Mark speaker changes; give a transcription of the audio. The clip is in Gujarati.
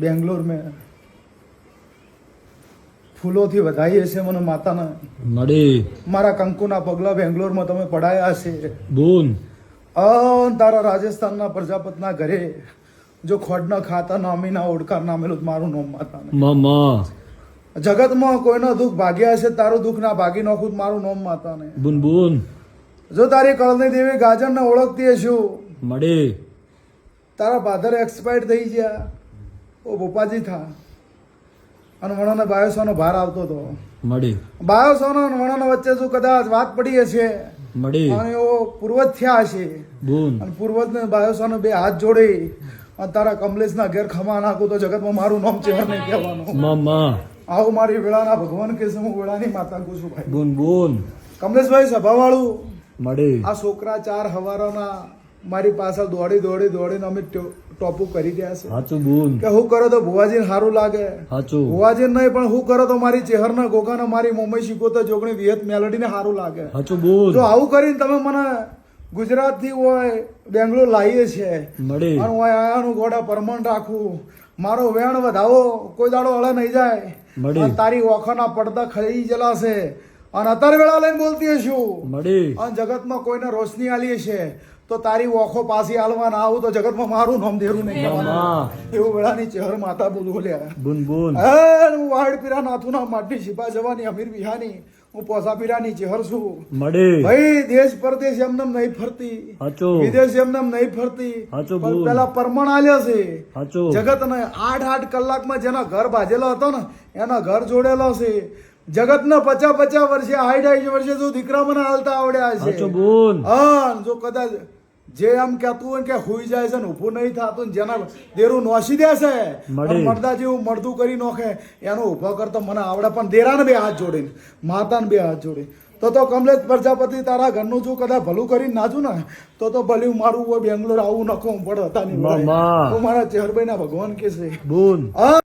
Speaker 1: બેંગ્લોર મેં ફૂલોથી વધાઈ છે મને માતાના.
Speaker 2: નડે.
Speaker 1: મારા કંકુના પગલા બેંગ્લોરમાં તમે પડાયા છે
Speaker 2: બોન.
Speaker 1: અન તારા રાજસ્થાનના પ્રજાપતના ઘરે જો ખોડના ખાતા નામીના ઓડકાર નામેલું મારું નામ માતાને.
Speaker 2: મામા.
Speaker 1: જગતમાં કોઈનો દુઃખ ભાગ્યા હશે તારું દુઃખ ના ભાગી નાખું મારું નામ માતાને.
Speaker 2: બુન બુન.
Speaker 1: જો તારી કળની દેવી ગાજરને ઓળખતી હશું.
Speaker 2: મળે
Speaker 1: તારા ફાધર એક્સપાયર્ડ થઈ ગયા. ઓ પપ્પાજી થા. અને વણોને બાયોસોનો ભાર આવતો હતો
Speaker 2: મળી.
Speaker 1: બાયોસોનો અને વણોનો વચ્ચે શું કદાચ વાત પડી હશે
Speaker 2: મળી.
Speaker 1: અને એવો પૂર્વજ થયા હશે.
Speaker 2: બોન.
Speaker 1: અને પૂર્વજને બાયોસોનો બે હાથ જોડી. અને તારા કમલેશના ઘેર ખમા નાખું તો જગતમાં મારું નામ ચહેર નહીં કહેવાનું.
Speaker 2: મામા
Speaker 1: આવું મારી વેળાના ભગવાન કે છે હું વેળાની માતા કહું છું ભાઈ.
Speaker 2: બોન બોન.
Speaker 1: કમલેશભાઈ સભાવાળું.
Speaker 2: મળી.
Speaker 1: આ છોકરા ચાર હવારોના મારી પાછળ દોડી દોડી દોડીને અમે ટોપુ કરી ગયા છે.
Speaker 2: સાચું બોલ
Speaker 1: કે હું કરો તો ભુવાજી સારું લાગે.
Speaker 2: સાચું.
Speaker 1: ભુવાજી નહીં પણ હું કરો તો મારી ચેહરના ગોગાને મારી મુંબઈ શીખો તો જોગણી વિહત મેલડીને સારું લાગે.
Speaker 2: સાચું બોલ
Speaker 1: જો આવું કરીને તમે મને ગુજરાતથી હોય બેંગ્લોર લાવીએ છે. અને આયાનું ગોડા પરમણ રાખું. મારો વેણ વધાવો કોઈ દાડો અળે નહીં જાય. તારી ઓખાના પડદા ખરી જલાશે અને અત્યારે વેળા લઈને બોલતી
Speaker 2: છું
Speaker 1: અને જગતમાં કોઈને રોશની આલી છે તો તારી ઓખો પાછી આલવા ના આવું તો જગતમાં મારું નામ દેરું નહીં એવું વેળાની ચહેર માતા બોલું લ્યા.
Speaker 2: બુન બુન.
Speaker 1: હું વાડ પીરા નાથુના માટી છીપા જવાની અમીર વિહાની હું પોસા પીરાની ચહેર છું.
Speaker 2: મળે.
Speaker 1: ભાઈ દેશ પરદેશ એમનેમ નહીં ફરતી.
Speaker 2: હાચો.
Speaker 1: વિદેશ એમનેમ નહીં ફરતી.
Speaker 2: હાચો
Speaker 1: પણ પેલા પરમણ આલ્યા છે.
Speaker 2: હાચો.
Speaker 1: જગત ને આઠ આઠ કલાકમાં જેના ઘર બાજેલો હતો ને એના ઘર જોડેલો છે. જગત ના પચાસ પચાસ વર્ષે આઠ આઠ વર્ષે જો દીકરા મને હાલતા આવડ્યા છે. હા જો કદાચ જે આમ કહેતું હોય કે હુઈ જાય છે ને ઊભું નહીં થતું જેના દેરું નોસી દે છે. મળતા જેવું મળતું કરી નોખે એનો ઊભો કરતો મને આવડે પણ દેરાને બે હાથ જોડીને માતાને બે હાથ જોડી તો તો કમલેશ પ્રજાપતિ તારા ઘરનું જો કદાચ ભલું કરી નાચું ને તો તો ભલું મારું બેંગ્લોર આવું નખો પડે હતા નહીં મારા ચેહરભાઈ ના ભગવાન કે છે. હા.